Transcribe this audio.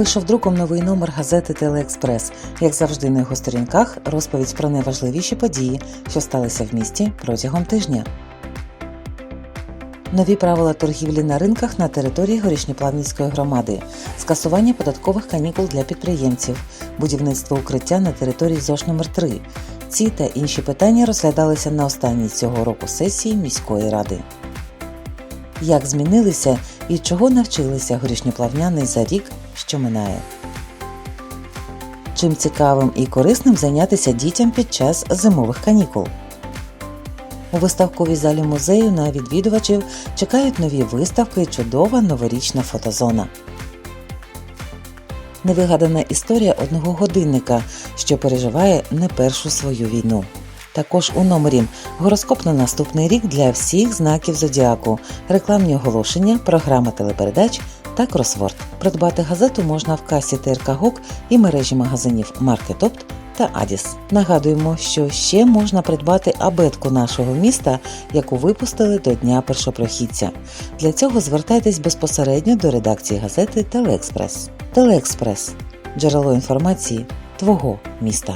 Вийшов друком новий номер газети Телеекспрес. Як завжди на його сторінках розповідь про найважливіші події, що сталися в місті протягом тижня. Нові правила торгівлі на ринках на території Горішньоплавнівської громади, скасування податкових канікул для підприємців, будівництво укриття на території ЗОЖ номер 3 Ці та інші питання розглядалися на останній цього року сесії міської ради. Як змінилися і чого навчилися горішньоплавняни за рік, що минає? Чим цікавим і корисним зайнятися дітям під час зимових канікул? У виставковій залі музею на відвідувачів чекають нові виставки і чудова новорічна фотозона. Невигадана історія одного годинника, що переживає не першу свою війну. Також у номері гороскоп на наступний рік для всіх знаків зодіаку, рекламні оголошення, програма телепередач та кросворд. Придбати газету можна в касі ТРК ГОК і мережі магазинів Маркетопт та Адіс. Нагадуємо, що ще можна придбати абетку нашого міста, яку випустили до Дня першопрохідця. Для цього звертайтесь безпосередньо до редакції газети Телеекспрес. Телеекспрес джерело інформації твого міста.